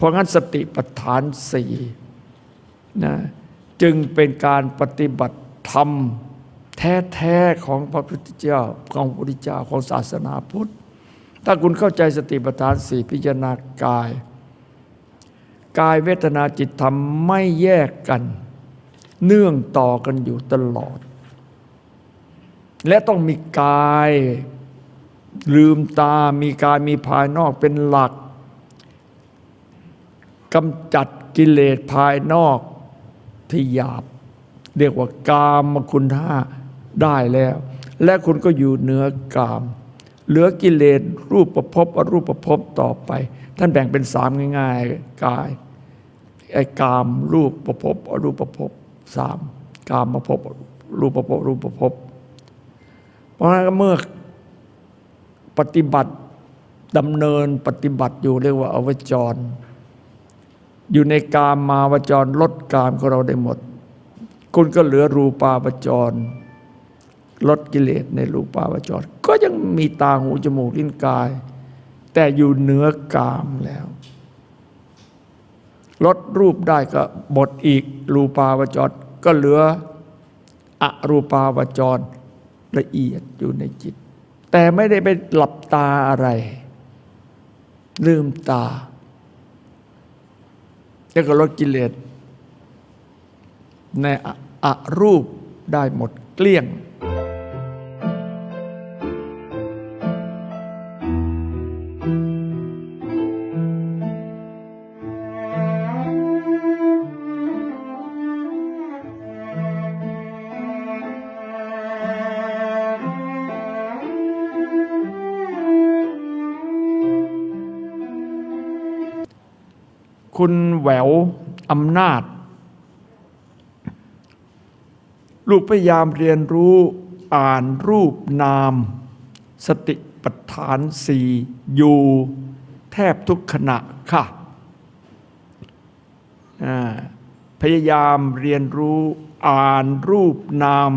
เพราะงั้นสติปัฏฐานสี่นะจึงเป็นการปฏิบัติธรรมแท้ๆของพระพุทธเจ้าของพระพุทธเจ้าของศาสนาพุทธ ถ้าคุณเข้าใจสติปัฏฐานสี่พิจารณากาย กายเวทนาจิตธรรมไม่แยกกัน เนื่องต่อกันอยู่ตลอด และต้องมีกายลืมตามีกายมีภายนอกเป็นหลัก กำจัดกิเลสภายนอกที่หยาบ เรียกว่ากามคุณห้าได้แล้ว และคุณก็อยู่เหนือกาม เหลือกิเลสรูปประพบอรูปประพบต่อไป ท่านแบ่งเป็นสามง่ายๆกายไอ้กามรูปประพบอรูปประพบสามกามประพบรูปประพบรูปประพบเพราะฉะนั้นเมื่อปฏิบัติดำเนินปฏิบัติอยู่เรียกว่าอวจร อยู่ในกามมาวจรลดกามของเราได้หมด คุณก็เหลือรูปาวจร ลดกิเลสในรูปาวจร ก็ยังมีตาหูจมูกลิ้นกาย แต่อยู่เหนือกามแล้ว ลดรูปได้ก็หมดอีกรูปาวจร ก็เหลืออรูปาวจรละเอียดอยู่ในจิต แต่ไม่ได้ไปหลับตาอะไร ลืมตา แล้วก็ลดกิเลสในอรูปได้หมดเกลี้ยง คุณแหววอำนาจ ลูกพยายามเรียนรู้อ่านรูปนาม สติปัฏฐานสี่อยู่แทบทุกขณะค่ะพยายามเรียนรู้อ่านรูปนาม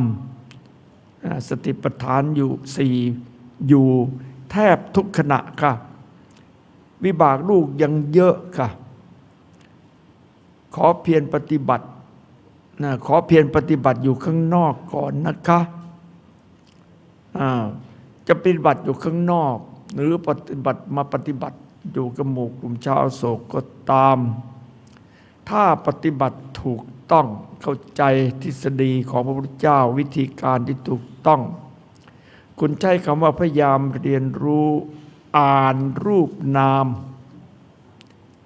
สติปัฏฐานอยู่สี่อยู่แทบทุกขณะค่ะ วิบากลูกยังเยอะค่ะ ขอเพียรปฏิบัตินะขอเพียรปฏิบัติอยู่ข้างนอกก่อนนะคะจะปฏิบัติอยู่ข้างนอก หรือปฏิบัติมาปฏิบัติอยู่กับหมู่กลุ่มชาวโศกก็ตาม ถ้าปฏิบัติถูกต้องเข้าใจทฤษฎีของพระพุทธเจ้าวิธีการที่ถูกต้อง คุณใช้คำว่าพยายามเรียนรู้อ่านรูปนาม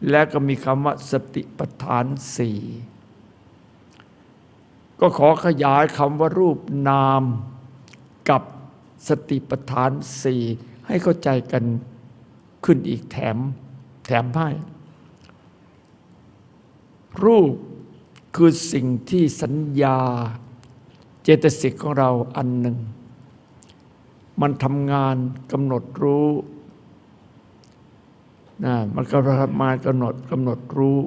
และก็มีคำว่าสติปัฏฐานสี่ก็ขอขยายคำว่ารูปนามกับสติปัฏฐานสี่ให้เข้าใจกันขึ้นอีกแถม แถมให้รูปคือสิ่งที่สัญญาเจตสิกของเราอันหนึ่ง มันทำงานกำหนดรู้ นะมันก็มากำหนดกำหนดรู้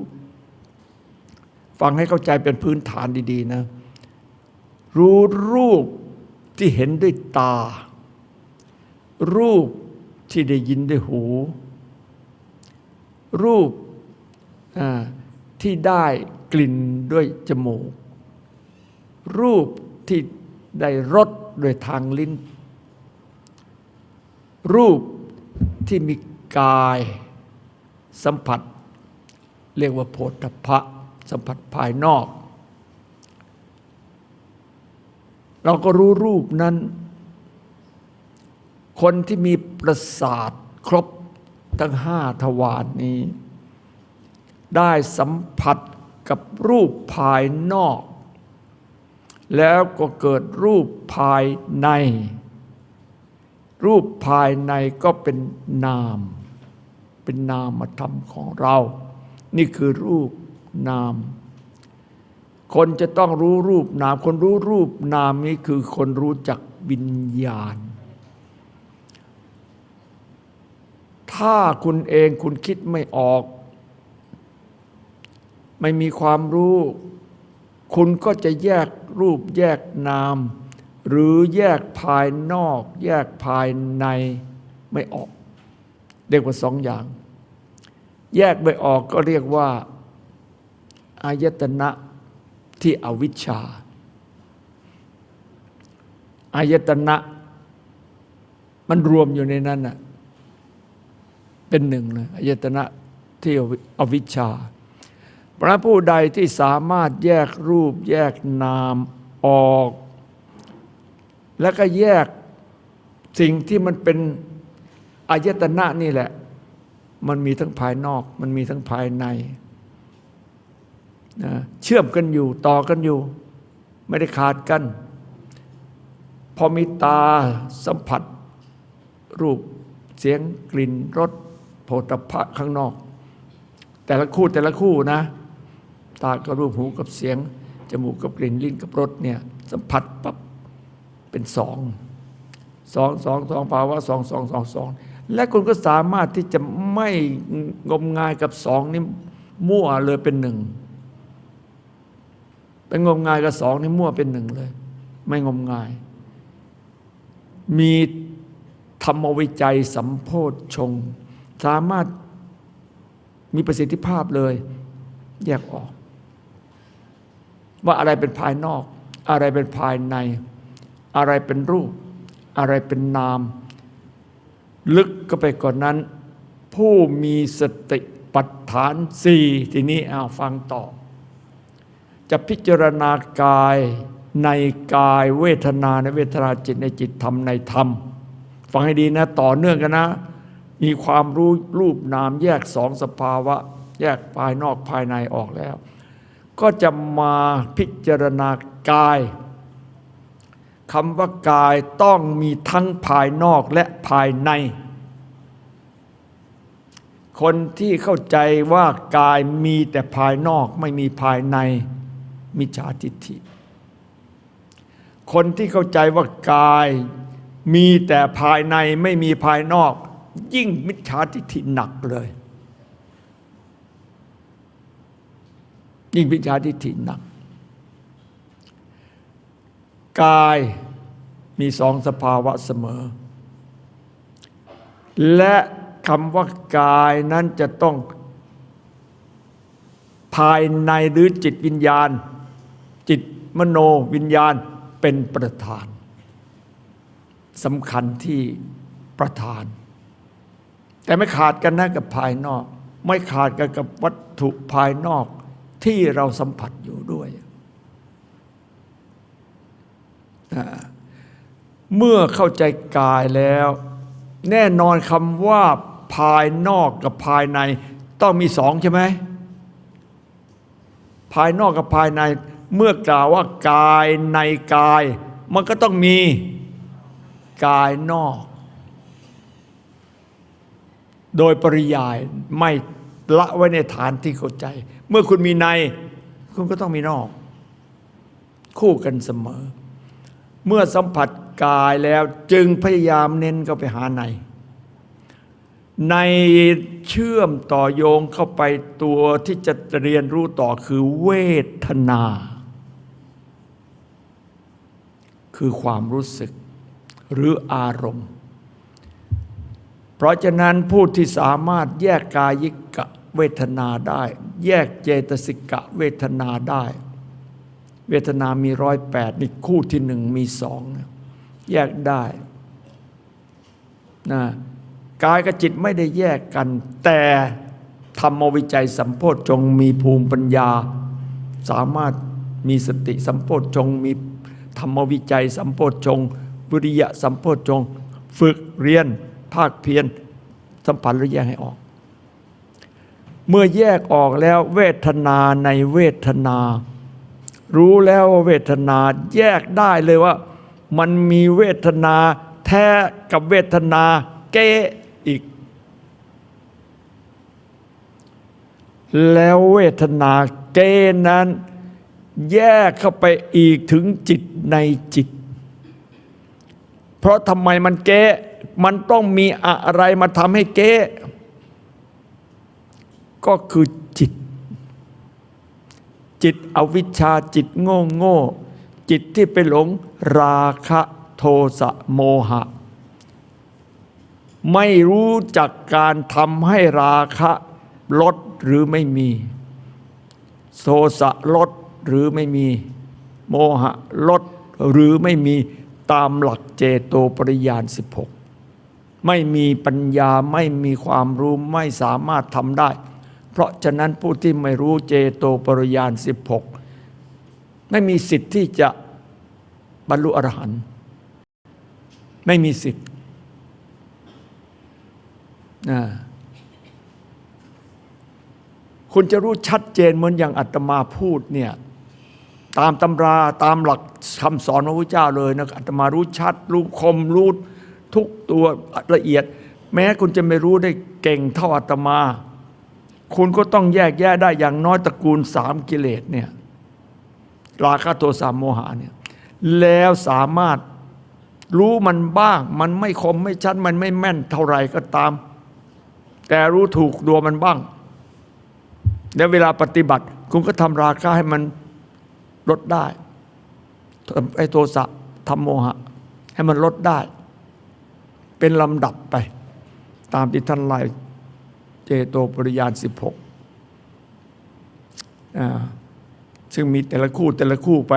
ฟังให้เข้าใจเป็นพื้นฐานดี ๆ นะ รู้รูปที่เห็นด้วยตา รูปที่ได้ยินด้วยหู รูปที่ได้กลิ่นด้วยจมูก รูปที่ได้รสด้วยทางลิ้น รูปที่มีกาย สัมผัส เรียกว่าโพธพะ สัมผัสภายนอก เราก็รู้รูปนั้น คนที่มีประสาทครบทั้งห้าทวารนนี้ ได้สัมผัสกับรูปภายนอก แล้วก็เกิดรูปภายใน รูปภายในก็เป็นนาม เป็นนามธรรมของเรา นี่คือรูปนาม คนจะต้องรู้รูปนาม คนรู้รูปนามนี้คือคนรู้จักวิญญาณ ถ้าคุณเองคุณคิดไม่ออก ไม่มีความรู้ คุณก็จะแยกรูปแยกนาม หรือแยกภายนอก แยกภายในไม่ออก เรียกว่าสองอย่าง แยกไม่ออกก็เรียกว่า อายตนะที่อวิชชา อายตนะ มันรวมอยู่ในนั้นน่ะเป็นหนึ่งเลยอายตนะที่อวิชชา พระผู้ใดที่สามารถแยกรูป แยกนามออก แล้วก็แยกสิ่งที่มันเป็น อายตนะนี่แหละ มันมีทั้งภายนอก มันมีทั้งภายในนะเชื่อมกันอยู่ต่อกันอยู่ ไม่ได้ขาดกัน พอมีตาสัมผัส รูปเสียงกลิ่นรสโผฏฐะข้างนอก แต่ละคู่แต่ละคู่นะ ตากับรูปหูกับเสียง จมูกกับกลิ่นลิ้นกับรสเนี่ยสัมผัสปั๊บเป็นสองสองสองสองภาวะสองสองสองสอง และคุณก็สามารถที่จะไม่งมงายกับสองนี่มั่วเลยเป็นหนึ่งเป็นงมงายกับสองนี่มั่วเป็นหนึ่งเลย ไม่งมงาย มีธรรมวิจัยสัมโพธชง สามารถมีประสิทธิภาพเลย แยกออก ว่าอะไรเป็นภายนอก อะไรเป็นภายใน อะไรเป็นรูป อะไรเป็นนาม ลึกก็ไปก่อนนั้น ผู้มีสติปัฏฐานสี่ทีนี้เอาฟังต่อ จะพิจารณากายในกายเวทนาในเวทนาจิตในจิตธรรมในธรรม ฟังให้ดีนะต่อเนื่องกันนะ มีความรู้รูปนามแยกสองสภาวะ แยกภายนอกภายในออกแล้ว ก็จะมาพิจารณากาย คำว่ากายต้องมีทั้งภายนอกและภายใน คนที่เข้าใจว่ากายมีแต่ภายนอกไม่มีภายในมิจฉาทิฏฐิ คนที่เข้าใจว่ากายมีแต่ภายในไม่มีภายนอก ยิ่งมิจฉาทิฏฐิหนักเลย ยิ่งมิจฉาทิฏฐิหนัก กายมีสองสภาวะเสมอ และคำว่ากายนั้นจะต้องภายในหรือจิตวิญญาณ จิตมโนวิญญาณเป็นประธานสำคัญที่ประธาน แต่ไม่ขาดกันนะกับภายนอก ไม่ขาดกันกับวัตถุภายนอกที่เราสัมผัสอยู่ด้วย เมื่อเข้าใจกายแล้ว แน่นอนคำว่าภายนอกกับภายใน ต้องมีสองใช่ไหมภายนอกกับภายใน เมื่อกล่าวว่ากายในกาย มันก็ต้องมีกายนอก โดยปริยายไม่ละไว้ในฐานที่เข้าใจ เมื่อคุณมีใน คุณก็ต้องมีนอก คู่กันเสมอ เมื่อสัมผัสกายแล้วจึงพยายามเน้นเข้าไปหาใน ในเชื่อมต่อโยงเข้าไปตัวที่จะเรียนรู้ต่อคือเวทนา คือความรู้สึกหรืออารมณ์ เพราะฉะนั้นผู้ที่สามารถแยกกายิกะเวทนาได้ แยกเจตสิกะเวทนาได้ เวทนามีร้อยแปดนี่คู่ที่หนึ่งมีสองแยกได้นะกายกับจิตไม่ได้แยกกัน แต่ธรรมวิจัยสัมโพธจงมีภูมิปัญญา สามารถมีสติสัมโพธจงมีธรรมวิจัยสัมโพธจงวิริยะสัมโพธจง ฝึกเรียนภาคเพียรสัมผัสหรือแยกให้ออก เมื่อแยกออกแล้วเวทนาในเวทนา รู้แล้วว่าเวทนาแยกได้เลยว่า มันมีเวทนาแท้กับเวทนาเก้อีก แล้วเวทนาเก้นั้น แยกเข้าไปอีกถึงจิตในจิต เพราะทำไมมันเก้มันต้องมีอะไรมาทำให้เก้ก็คือจิต จิตอวิชชาจิตโง่โง่จิตที่ไปหลงราคะโทสะโมหะ ไม่รู้จักการทำให้ราคะลดหรือไม่มี โทสะลดหรือไม่มี โมหะลดหรือไม่มีตามหลักเจโตปริยาน16 ไม่มีปัญญาไม่มีความรู้ไม่สามารถทำได้ เพราะฉะนั้นผู้ที่ไม่รู้เจโตปริยาน 16 ไม่มีสิทธิ์ที่จะบรรลุอรหันต์ไม่มีสิทธิ์คุณจะรู้ชัดเจนเหมือนอย่างอาตมาพูดเนี่ยตามตำราตามหลักคำสอนพระพุทธเจ้าเลยนะอาตมารู้ชัด รู้คมรู้ทุกตัวละเอียด แม้คุณจะไม่รู้ได้เก่งเท่าอาตมา คุณก็ต้องแยกแยะได้อย่างน้อยตระกูลสามกิเลสเนี่ยราคะโทสะโมหะเนี่ยแล้วสามารถรู้มันบ้าง มันไม่คมไม่ชัดมันไม่แม่นเท่าไหร่ก็ตาม แต่รู้ถูกตัวมันบ้าง แล้วเวลาปฏิบัติ คุณก็ทำราคะให้มันลดได้ไอ้โทสะทำโมหะ ให้มันลดได้ เป็นลำดับไป ตามที่ท่านไล่ จโตปริยาน 16 ซึ่งมีแต่ละคู่แต่ละคู่ไป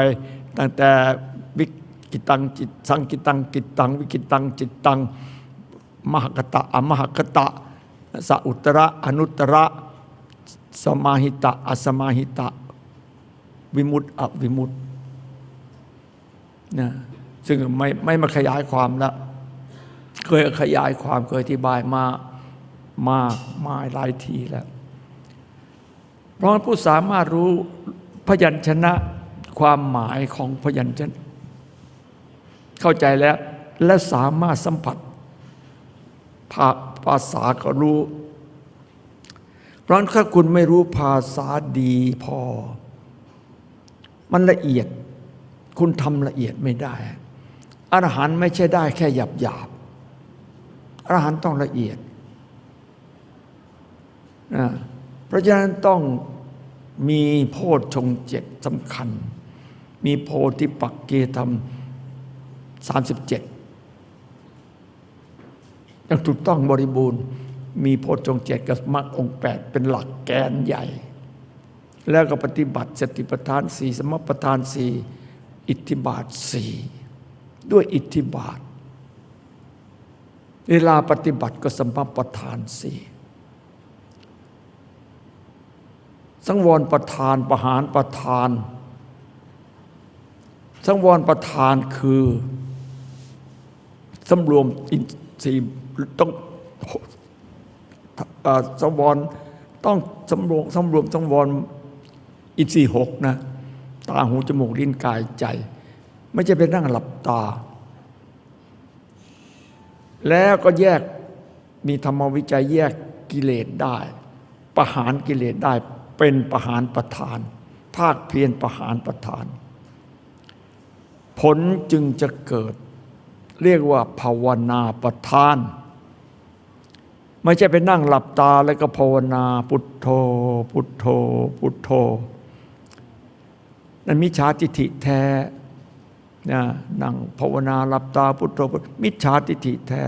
ตั้งแต่วิกิตังจิตสังกิตังกิตัง วิกิตังจิตตัง มหกตะอมหกตะสอุตระอนุตระสมาหิตะอสมาหิตะ วิมุตติอวิมุตตินะซึ่งไม่ไม่มาขยายความแล้วเคยขยายความเคยอธิบายมา มากมายหลายทีแล้ว เพราะผู้สามารถรู้พยัญชนะความหมายของพยัญชนะ เข้าใจแล้วและสามารถสัมผัสภาภาษาก็รู้ เพราะถ้าคุณไม่รู้ภาษาดีพอ มันละเอียด คุณทำละเอียดไม่ได้อรหันต์ไม่ใช่ได้แค่หยาบหยาบอรหันต์ต้องละเอียด นะเพราะฉะนั้นต้องมีโพชฌงเจ็ดสำคัญ มีโพธิปักเกธรรมสามสิบเจ็ดยังถูกต้องบริบูรณ์ มีโพชฌงเจ็ดกับมรรคองแปดเป็นหลักแกนใหญ่ แล้วก็ปฏิบัติสติปัฏฐานสี่สมปัฏฐานสี่อิทธิบาทสี่ด้วยอิทธิบาท เวลาปฏิบัติก็สมปัฏฐานสี่ สังวรประธานประหารประธาน สังวรประธานคือสำรวมอินทรีย์ต้องสังวรต้องสำรวมสำรวมสังวรอินทรีย์หกนะตาหูจมูกลิ้นกายใจ ไม่ใช่เป็นนั่งหลับตา แล้วก็แยกมีธรรมวิจัยแยกกิเลสได้ ประหารกิเลสได้ เป็นประหารประธาน ภาคเพียรประหารประธาน ผลจึงจะเกิด เรียกว่าภาวนาประธาน ไม่ใช่ไปนั่งหลับตาแล้วก็ภาวนาพุทโธ พุทโธ พุทโธ นั่นมิจฉาทิฏฐิแท้นะนั่งภาวนาหลับตาพุทโธพุทมิจฉาทิฏฐิแท้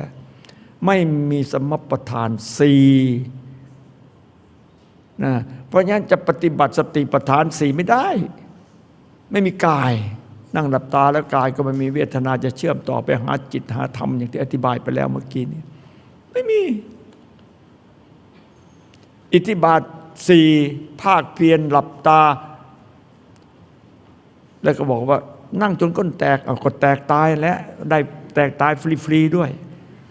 ไม่มีสมปทานสี่นะ ราะงั้นจะปฏิบัติสติปัฏฐานสี่ไม่ได้ ไม่มีกายนั่งหลับตาแล้วกายก็ไม่มีเวทนาจะเชื่อมต่อไปหาจิตหาธรรมอย่างที่อธิบายไปแล้วเมื่อกี้นี้ไม่มี อิทธิบาทสี่ภาคเพียรหลับตา แล้วก็บอกว่า นั่งจนก้นแตกเอาก็แตกตายแล้วได้แตกตายฟรีๆด้วย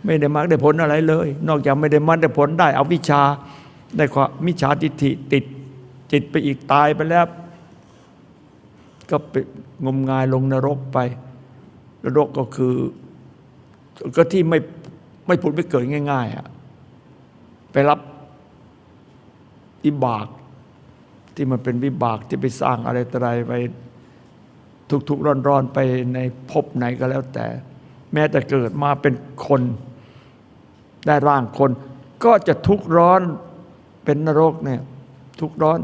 ไม่ได้มรรคได้ผลอะไรเลย นอกจากไม่ได้มรรคได้ผลได้ เอาวิชาได้ความมิจฉาทิฏฐิติด จิตไปอีกตายไปแล้ว ก็ไปงมงายลงนรกไป นรกก็คือ ก็ที่ไม่ไม่ผุดไม่เกิดง่ายๆอะไปรับวิบากที่มันเป็นวิบากที่ไปสร้างอะไรต่ออะไรไปทุกๆร้อนๆไปในภพไหนก็แล้วแต่ แม้แต่เกิดมาเป็นคน ได้ร่างคน ก็จะทุกข์ร้อนเป็นนรกเนี่ยทุกข์ร้อน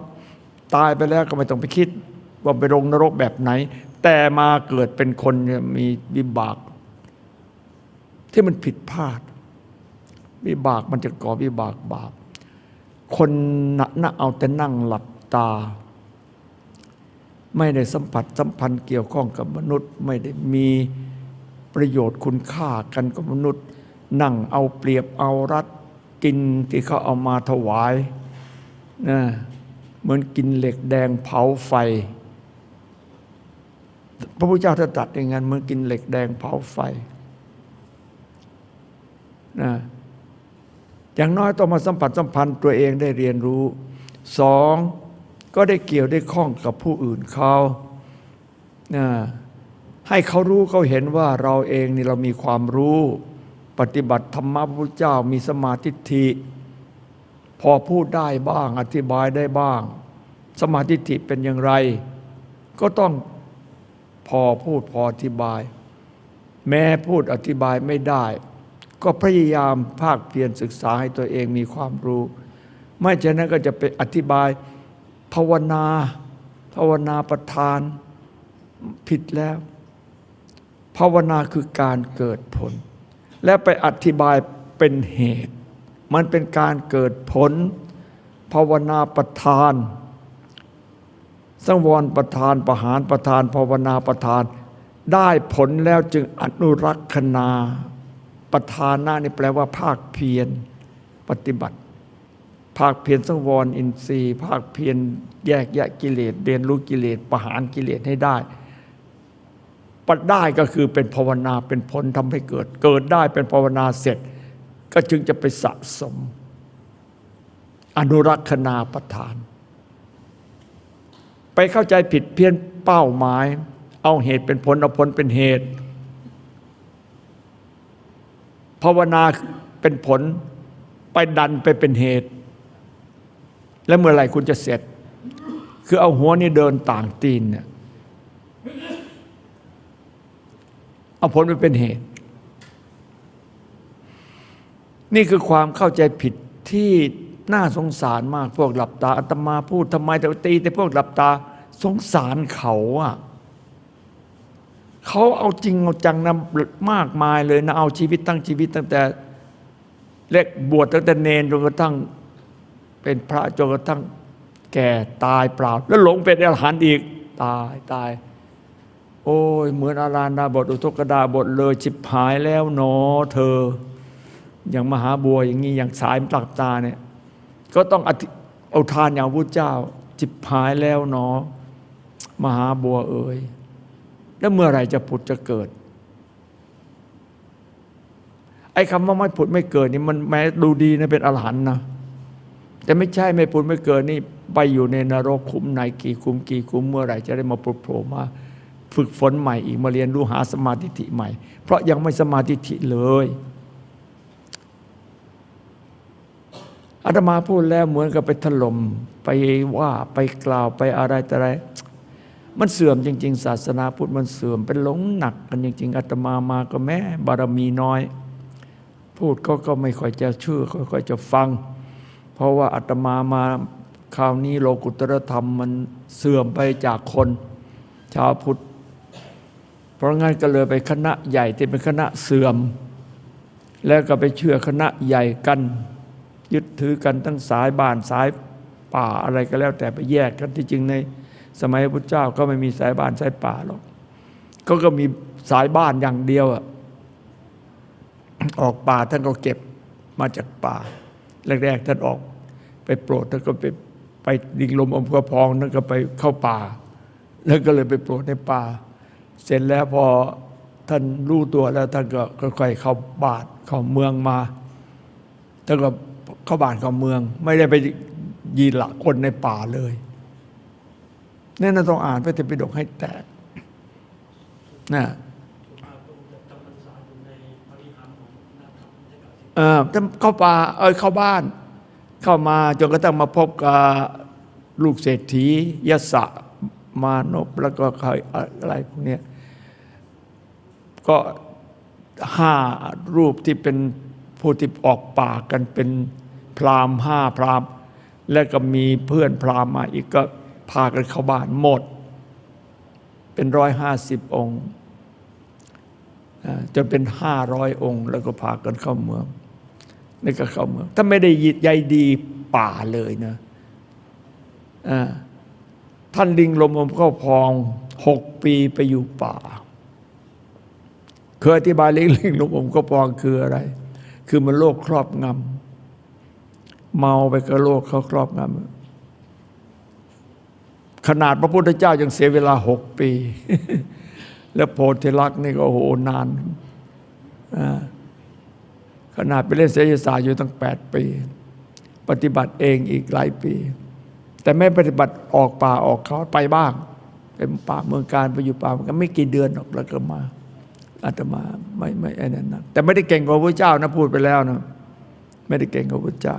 ตายไปแล้วก็ไม่ต้องไปคิด ว่าไปลงนรกแบบไหน แต่มาเกิดเป็นคนเนี่ยมีวิบาก ที่มันผิดพลาด วิบากมันจะก่อวิบากบาป คนน่ะน่ะเอาแต่นั่งหลับตา ไม่ได้สัมผัสสัมพันธ์เกี่ยวข้องกับมนุษย์ ไม่ได้มีประโยชน์คุณค่ากันกับมนุษย์ นั่งเอาเปรียบเอารัดกินที่เขาเอามาถวายนะ เหมือนกินเหล็กแดงเผาไฟ พระพุทธเจ้าท่าตรัสอย่างนั้นเหมือนกินเหล็กแดงเผาไฟนะอย่างน้อยต้องมาสัมผัสสัมพันธ์ตัวเองได้เรียนรู้สองก็ได้เกี่ยวได้ข้องกับผู้อื่นเขานะให้เขารู้เขาเห็นว่าเราเองนี่เรามีความรู้ ปฏิบัติธรรมะพระพุทธเจ้ามีสมาธิฐิ พอพูดได้บ้างอธิบายได้บ้าง สมาธิิเป็นอย่างไร ก็ต้องพอพูดพออธิบาย แม้พูดอธิบายไม่ได้ ก็พยายามภาคเพียรศึกษาให้ตัวเองมีความรู้ ไม่เช่นนั้นก็จะไปอธิบายภาวนา ภาวนาประทานผิดแล้ว ภาวนาคือการเกิดผล และไปอธิบายเป็นเหตุ มันเป็นการเกิดผล ภาวนาประทาน สังวรประทานประหารประทาน ภาวนาประทาน ได้ผลแล้วจึงอนุรักษนาประทานะนี่แปลว่า ภาคเพียรปฏิบัติ ภาคเพียรสังวรอินทรีย์ ภาคเพียรแยกแยะกิเลสเรียนรู้กิเลสประหารกิเลสให้ได้ปัดได้ก็คือเป็นภาวนาเป็นผลทำให้เกิด เกิดได้เป็นภาวนาเสร็จ ก็จึงจะไปสะสม อนุรักษนาประทาน ไปเข้าใจผิดเพี้ยนเป้าหมาย เอาเหตุเป็นผลเอาผลเป็นเหตุ ภาวนาเป็นผลไปดันไปเป็นเหตุ แล้วเมื่อไหร่คุณจะเสร็จ คือเอาหัวนี่เดินต่างตีนเนี่ยเอาผลไปเป็นเหตุ นี่คือความเข้าใจผิดที่น่าสงสารมากพวกหลับตาอาตมาพูดทำไมแต่ตีแต่พวกหลับตาสงสารเขาอะเขาเอาจริงเอาจังนะมากมายเลยนะเอาชีวิตตั้งชีวิตตั้งแต่เล็กบวชตั้งแต่เนนจนกระทั่งเป็นพระจนกระทั่งแก่ตายเปล่า แล้วหลงเป็นอรหันต์อีกตายตาย โอ้ยเหมือนอาราณาบทอุทกดาบทเลยจิบหายแล้วหนอเธอ อย่างมหาบัวอย่างนี้อย่างสายปลักตาเนี่ยก็ต้องเอาทานอย่างพระเจ้า จิบหายแล้วหนอ มหาบัวเอ่ยแล้วเมื่อไหร่จะผุดจะเกิด ไอ้คำว่าไม่ผุดไม่เกิดนี่มันแม้ดูดีนะเป็นอรหันนะแต่ไม่ใช่ไม่ผุดไม่เกิดนี่ไปอยู่ในนรกคุ้มในกี่คุ้มกี่คุ้มเมื่อไหร่จะได้มาปลุกโผล่มาฝึกฝนใหม่อีกมาเรียนรู้หาสมาธิใหม่ เพราะยังไม่สมาธิเลย อาตมาพูดแล้วเหมือนกับไปถล่มไปว่าไปกล่าวไปอะไรแต่อะไร มันเสื่อมจริง ๆ ศาสนาพุทธมันเสื่อมเป็นหลงหนักกันจริง ๆอาตมามาก็แม้บารมีน้อย พูดก็ก็ไม่ค่อยจะเชื่อค่อยๆจะฟัง เพราะว่าอาตมามาคราวนี้โลกุตรธรรมมันเสื่อมไปจากคน ชาวพุทธเพราะงั้นก็เลยไปคณะใหญ่ที่เป็นคณะเสื่อม แล้วก็ไปเชื่อคณะใหญ่กัน ยึดถือกันทั้งสายบ้านสายป่าอะไรก็แล้ว แต่ไปแยกกันที่จริงในสมัยพระพุทธเจ้าก็ไม่มีสายบ้านสายป่าหรอกก็ก็มีสายบ้านอย่างเดียวอะออกป่าท่านก็เก็บมาจากป่าแรกๆท่านออกไปโปรดท่านก็ไปไปดิงลมอมกระพองท่านก็ไปเข้าป่า แล้วก็เลยไปโปรดในป่า เสร็จแล้วพอท่านรู้ตัวแล้วท่านก็ค่อยๆเข้าบานเข้าเมืองมาท่านก็ เข้าบ้านเข้าเมือง ไม่ได้ไปยีหละคนในป่าเลยนี่เราต้องอ่านพระเทปิฎกให้แตกนะเออถ้าเข้าป่าเออเข้าบ้าน เข้ามาจนกระทั่งมาพบกับลูกเศรษฐียศะมานพแล้วก็ใครอะไรพวกนี้ก็ห้ารูปที่เป็นผู้ที่ออกป่ากันเป็น พราหมณ์ห้าพราหมณ์ แล้วก็มีเพื่อนพราหมณ์มาอีกก็พากันเข้าบ้านหมด เป็นร้อยห้าสิบองค์จนเป็นห้าร้อยองค์ แล้วก็พากันเข้าเมืองนี่ก็เข้าเมือง ถ้าไม่ได้ยิดใยดีป่าเลยนะท่านลิงลมอมเข้าพองหกปีไปอยู่ป่า เคยอธิบายลิงลิงลมอมเข้าพองคืออะไร คือมันโรคครอบงำ เมาไปกับโรคเขาครอบงำขนาดพระพุทธเจ้ายังเสียเวลาหกปี แล้วโพธิลักษณ์นี่ก็โหนาน ขนาดไปเล่นเสยศาสตร์อยู่ตั้งแปดปี ปฏิบัติเองอีกหลายปี แต่ไม่ปฏิบัติออกป่าออกเขาไปบ้างเป็นป่าเมืองการไปอยู่ป่ามันก็ไม่กี่เดือนหรอกแล้วก็มาอาตมาไม่ไม่ไอ้นั่นนะแต่ไม่ได้เก่งกว่าพระเจ้านะพูดไปแล้วนะไม่ได้เก่งกว่าพระเจ้า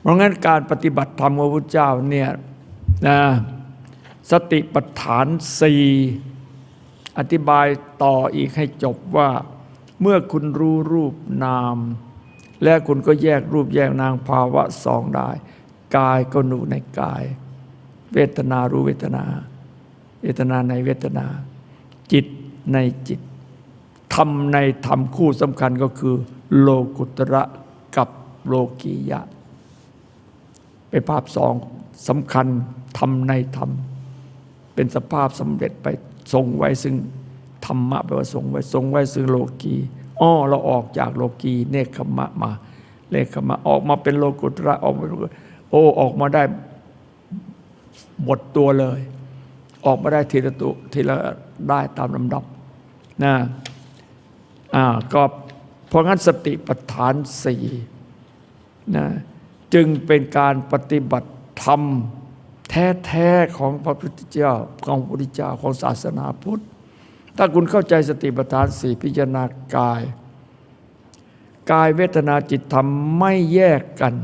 เพราะงั้นการปฏิบัติธรรมของพระเจ้าเนี่ยนะสติปัฏฐานสี่อธิบายต่ออีกให้จบว่า เมื่อคุณรู้รูปนาม และคุณก็แยกรูปแยกนางภาวะสองได้ กายก็รู้ในกาย เวทนารู้เวทนา เวทนาในเวทนา จิตในจิตธรรมในธรรมคู่สำคัญก็คือ โลกุตระกับโลกียะ เป็นภาพสองสำคัญธรรมในธรรม เป็นสภาพสำเร็จไปทรงไว้ซึ่งธรรมะแปลว่าทรงไว้ทรงไว้ซึ่งโลกีอ้อเราออกจากโลกีเนคขมะมาเลขขมะออกมาเป็นโลกุตระออกมาโอ้ออกมาได้หมดตัวเลย ออกมาได้ทีละตัวทีละได้ตามลำดับนะอ่าก็ เพราะงั้นสติปัฏฐานสี่นะจึงเป็นการปฏิบัติธรรมแท้ๆของพระพุทธเจ้าของพระพุทธเจ้าของศาสนาพุทธ ถ้าคุณเข้าใจสติปัฏฐานสี่พิจารณากาย กายเวทนาจิตธรรมไม่แยกกัน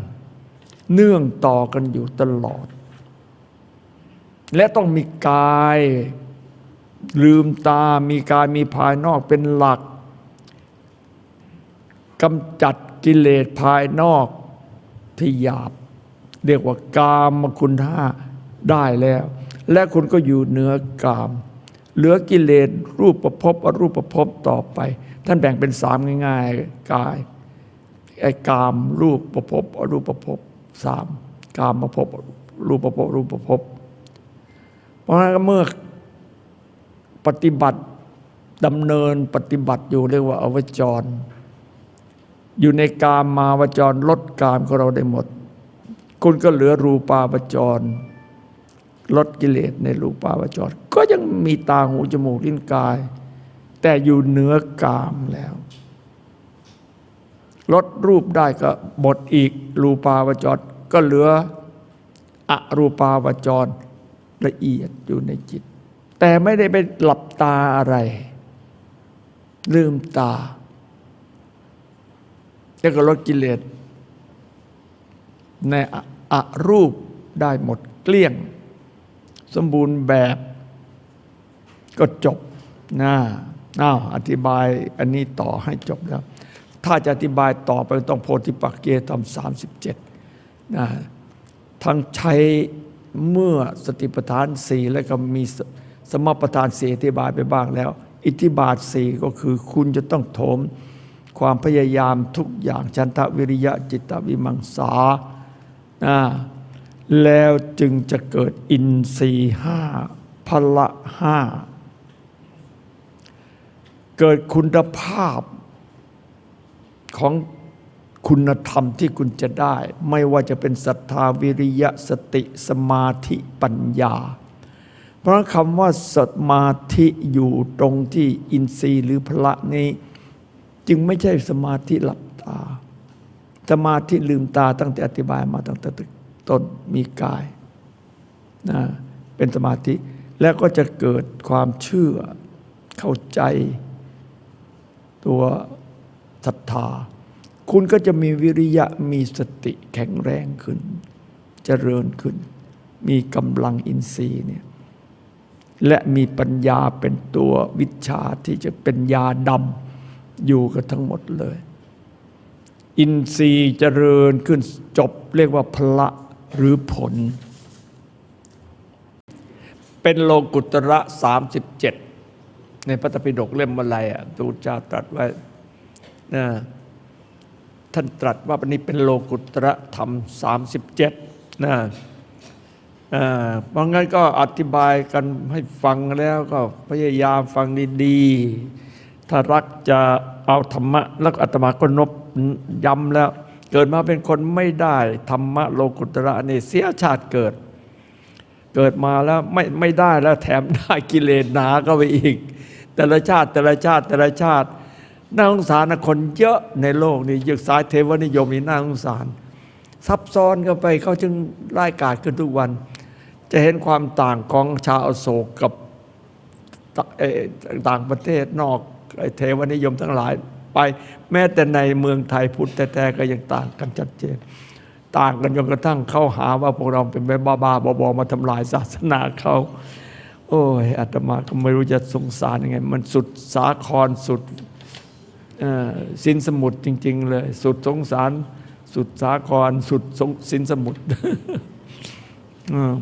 เนื่องต่อกันอยู่ตลอด และต้องมีกายลืมตามีกายมีภายนอกเป็นหลัก กำจัดกิเลสภายนอกที่หยาบ เรียกว่ากามคุณท่าได้แล้ว และคุณก็อยู่เหนือกาม เหลือกิเลสรูปประพบอรูปประพบต่อไป ท่านแบ่งเป็นสามง่าย ๆ กายไอ้กามรูปประพบอรูปประพบสามกามประพบรูปประพบรูปประพบเพราะฉะนั้นเมื่อปฏิบัติดำเนินปฏิบัติอยู่เรียกว่าอวจร อยู่ในกามมาวจรลดกามของเราได้หมด คุณก็เหลือรูปาวจร ลดกิเลสในรูปาวจร ก็ยังมีตาหูจมูกลิ้นกาย แต่อยู่เหนือกามแล้ว ลดรูปได้ก็หมดอีกรูปาวจร ก็เหลืออรูปาวจรละเอียดอยู่ในจิต แต่ไม่ได้ไปหลับตาอะไร ลืมตา แล้วก็ลดกิเลสในอรูปได้หมดเกลี้ยง สมบูรณ์แบบก็จบนะอ้าวอธิบายอันนี้ต่อให้จบแล้ว ถ้าจะอธิบายต่อไปต้องโพธิปักเกธรรมสามสิบเจ็ดนะทั้งใช้เมื่อสติปัฏฐานสี่แล้วก็มีสสมปัฏฐานสี่อธิบายไปบ้างแล้ว อิทธิบาทสี่ก็คือคุณจะต้องโถม ความพยายามทุกอย่างชันทะวิริยะจิตตวิมังสาแล้วจึงจะเกิดอินทรีห้าพละห้า เกิดคุณภาพของคุณธรรมที่คุณจะได้ ไม่ว่าจะเป็นศรัทธาวิริยะสติสมาธิปัญญา เพราะคำว่าสมาธิอยู่ตรงที่อินทรีย์หรือพละนี้ จึงไม่ใช่สมาธิหลับตา สมาธิลืมตาตั้งแต่อธิบายมาตั้งแต่ต้นมีกายนะเป็นสมาธิ แล้วก็จะเกิดความเชื่อเข้าใจ ตัวศรัทธา คุณก็จะมีวิริยะมีสติแข็งแรงขึ้นเจริญขึ้น มีกำลังอินทรีย์เนี่ยและมีปัญญาเป็นตัววิชาที่จะเป็นยาดำ อยู่กันทั้งหมดเลย อินทรีย์เจริญขึ้นจบเรียกว่าพละหรือผล เป็นโลกุตระสามสิบเจ็ดในพระตปิฎกเล่มอะไรอะพระพุทธเจ้าตรัสไว้นะท่านตรัสว่าอันนี้เป็นโลกุตระธรรม 37นะเอ่อเพราะงั้นก็อธิบายกันให้ฟังแล้วก็พยายามฟังดีๆ ถ้ารักจะเอาธรรมะ แล้วก็อาตมาก็นบย้ำแล้ว เกิดมาเป็นคนไม่ได้ธรรมะโลกุตระนี่เสียชาติเกิด เกิดมาแล้วไม่ไม่ได้แล้วแถมได้กิเลสหนาก็ไปอีก แต่ละชาติแต่ละชาติแต่ละชาติน่าสงสารนะคนเยอะในโลกนี้ยึกสายเทวนิยมนี่น่าสงสาร ซับซ้อนกันไปเขาจึงไล่กาดขึ้นทุกวัน จะเห็นความต่างของชาวอโศกกับต่างประเทศนอก เทวนิยมทั้งหลายไป แม้แต่ในเมืองไทยพุทธแท้ๆก็ยังต่างกันชัดเจน ต่างกันจนกระทั่งเข้าหาว่าพวกเราเป็นบ้าบ้าๆบอๆมาทำลายศาสนาเขาโอ้ยอาตมาก็ไม่รู้จะสงสารยังไง มันสุดสาครสุดสินสมุทรจริง ๆ เลย สุดสงสาร สุดสาคร สุดสินสมุทรเออ